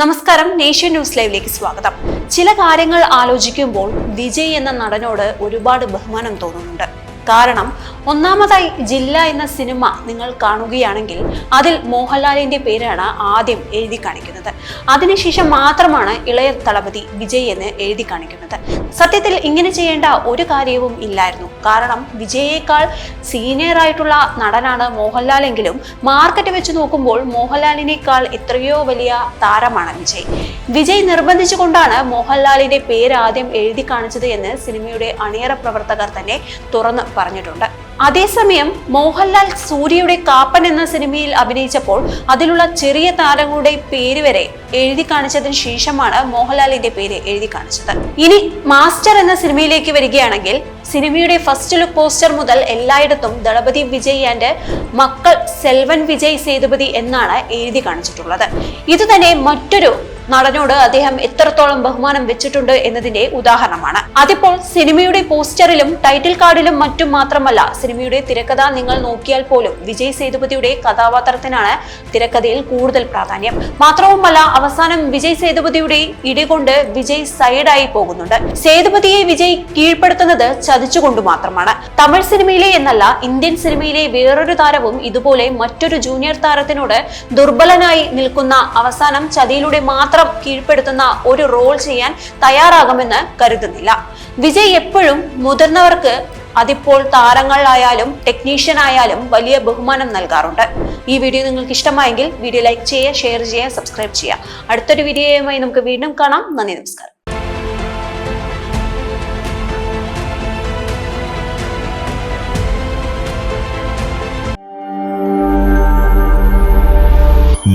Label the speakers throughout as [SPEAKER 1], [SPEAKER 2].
[SPEAKER 1] നമസ്കാരം nation news ലൈവിലേക്ക് സ്വാഗതം. ചില കാര്യങ്ങൾ ആലോചിക്കുമ്പോൾ വിജയ് എന്ന നടനോട് ഒരുപാട് ബഹുമാനം തോന്നുന്നുണ്ട്. കാരണം ഒന്നാമതായി ജില്ല എന്ന സിനിമ നിങ്ങൾ കാണുകയാണെങ്കിൽ അതിൽ മോഹൻലാലിന്റെ പേരാണ് ആദ്യം എഴുതി കാണിക്കുന്നത്. അതിനുശേഷം മാത്രമാണ് ഇളയ തളപതി വിജയ് എന്ന് എഴുതി കാണിക്കുന്നത്. സത്യത്തിൽ ഇങ്ങനെ ചെയ്യേണ്ട ഒരു കാര്യവും ഇല്ലായിരുന്നു. കാരണം വിജയേക്കാൾ സീനിയർ ആയിട്ടുള്ള നടനാണ് മോഹൻലാൽ എങ്കിലും മാർക്കറ്റ് വെച്ച് നോക്കുമ്പോൾ മോഹൻലാലിനേക്കാൾ എത്രയോ വലിയ താരമാണ് വിജയ്. വിജയ് നിർബന്ധിച്ചുകൊണ്ടാണ് മോഹൻലാലിന്റെ പേര് ആദ്യം എഴുതി കാണിച്ചത് എന്ന് സിനിമയുടെ അണിയറ പ്രവർത്തകർ തന്നെ തുറന്ന് പറഞ്ഞിട്ടുണ്ട്. അതേസമയം മോഹൻലാൽ സൂര്യയുടെ കാപ്പൻ എന്ന സിനിമയിൽ അഭിനയിച്ചപ്പോൾ അതിലുള്ള ചെറിയ താരങ്ങളുടെ പേര് വരെ എഴുതി കാണിച്ചതിന് ശേഷമാണ് മോഹൻലാലിന്റെ പേര് എഴുതി കാണിച്ചത്. ഇനി മാസ്റ്റർ എന്ന സിനിമയിലേക്ക് വരികയാണെങ്കിൽ സിനിമയുടെ ഫസ്റ്റ് ലുക്ക് പോസ്റ്റർ മുതൽ എല്ലായിടത്തും ദളപതി വിജയ് ആൻഡ് മക്കൾ സെൽവൻ വിജയ് സേതുപതി എന്നാണ് എഴുതി കാണിച്ചിട്ടുള്ളത്. ഇത് തന്നെ മറ്റൊരു നടനോട് അദ്ദേഹം എത്രത്തോളം ബഹുമാനം വെച്ചിട്ടുണ്ട് എന്നതിന്റെ ഉദാഹരണമാണ്. അതിപ്പോൾ സിനിമയുടെ പോസ്റ്ററിലും ടൈറ്റിൽ കാർഡിലും മറ്റും മാത്രമല്ല സിനിമയുടെ തിരക്കഥ നിങ്ങൾ നോക്കിയാൽ പോലും വിജയ് സേതുപതിയുടെ കഥാപാത്രത്തിനാണ് തിരക്കഥയിൽ കൂടുതൽ പ്രാധാന്യം. മാത്രവുമല്ല അവസാനം വിജയ് സേതുപതിയുടെ ഇടികൊണ്ട് വിജയ് സൈഡായി പോകുന്നുണ്ട്. സേതുപതിയെ വിജയ് കീഴ്പ്പെടുത്തുന്നത് ചതിച്ചുകൊണ്ട് മാത്രമാണ്. തമിഴ് സിനിമയിലെ എന്നല്ല ഇന്ത്യൻ സിനിമയിലെ വേറൊരു താരവും ഇതുപോലെ മറ്റൊരു ജൂനിയർ താരത്തിനോട് ദുർബലനായി നിൽക്കുന്ന അവസാനം ചതിയിലൂടെ മാത്രം കീഴ്പ്പെടുത്തുന്ന ഒരു റോൾ ചെയ്യാൻ തയ്യാറാകുമെന്ന് കരുതുന്നില്ല. വിജയ് എപ്പോഴും മുതിർന്നവർക്ക് അതിപ്പോൾ താരങ്ങളായാലും ടെക്നീഷ്യൻ ആയാലും വലിയ ബഹുമാനം നൽകാറുണ്ട്. ഈ വീഡിയോ നിങ്ങൾക്ക് ഇഷ്ടമായെങ്കിൽ വീഡിയോ ലൈക്ക് ചെയ്യുക ഷെയർ ചെയ്യുക സബ്സ്ക്രൈബ് ചെയ്യുക. അടുത്തൊരു വീഡിയോയുമായി നമുക്ക് വീണ്ടും കാണാം. നന്ദി നമസ്കാരം.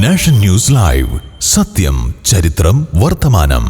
[SPEAKER 2] Nation news live. സത്യം ചരിത്രം വർത്തമാനം.